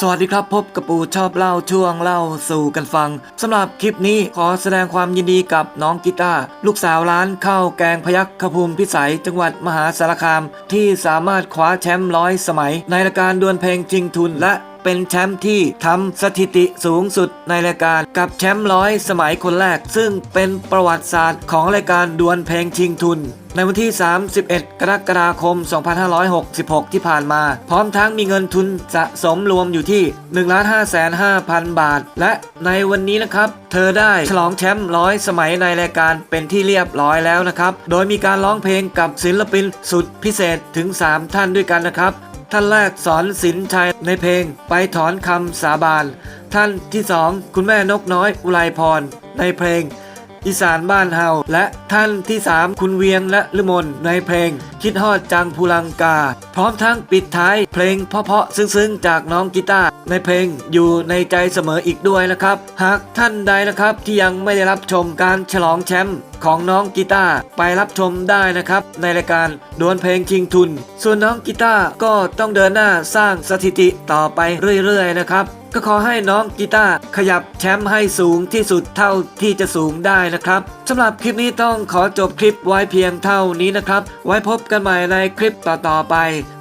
สวัสดีครับพบกับปูชอบเล่าช่วงเล่าสู่กันฟังสำหรับคลิปนี้ขอแสดงความยินดีกับน้องกีตาร์ลูกสาวร้านข้าวแกงพยัคฆภูมิพิสัยจังหวัดมหาสารคาม ที่สามารถคว้าแชมป์ร้อยสมัย ในรายการดวลเพลงชิงทุนและ เป็นแชมป์ที่ทำสถิติสูงสุดในรายการกับแชมป์ร้อยสมัยคนแรก ซึ่งเป็นประวัติศาสตร์ของรายการดวลเพลงชิงทุน ในวันที่ 31 กรกฎาคม 2566 ที่ผ่านมา พร้อมทั้งมีเงินทุนสะสมรวมอยู่ที่ 1,550,000 บาท และในวันนี้นะครับ เธอได้ฉลองแชมป์ร้อยสมัยในรายการเป็นที่เรียบร้อยแล้วนะครับ โดยมีการร้องเพลงกับศิลปินสุดพิเศษถึง 3 ท่านด้วยกันนะครับ ท่านแรกสอนศิลชัยในเพลงไปถอนคำสาบาน ท่านที่สองคุณแม่นกน้อยอุไรพร ในเพลง อีสานบ้านเฮาและท่านที่สามคุณเวียงและลมนในเพลง คิดฮอดจังพูลังกา พร้อมทั้งปิดท้ายเพลงเพาะๆซึ้งๆจากน้องกีตาร์ ในเพลงอยู่ในใจเสมออีกด้วยนะครับ หากท่านใดนะครับที่ยังไม่ได้รับชมการฉลองแชมป์ของน้องกีตาร์ไปรับชมได้นะครับ ในรายการดวลเพลงชิงทุน ส่วนน้องกีตาร์ก็ต้องเดินหน้าสร้างสถิติต่อไปเรื่อยๆนะครับ ก็ขอให้น้องกีตาร์ขยับแชมป์ให้สูงที่สุดเท่าที่จะสูงได้นะครับสำหรับคลิปนี้ต้องขอจบคลิปไว้เพียงเท่านี้นะครับ ไว้พบกันใหม่ในคลิปต่อๆไป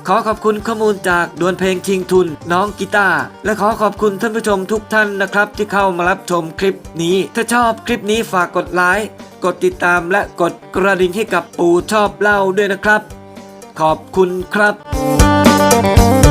ขอขอบคุณข้อมูลจากดวลเพลงชิงทุน น้องกีตาร์และขอขอบคุณท่านผู้ชมทุกท่านนะครับ ที่เข้ามารับชมคลิปนี้ ถ้าชอบคลิปนี้ฝากกดไลค์กดติดตามและกดกระดิ่งให้กับปู่ชอบเล่าด้วยนะครับ ขอบคุณครับ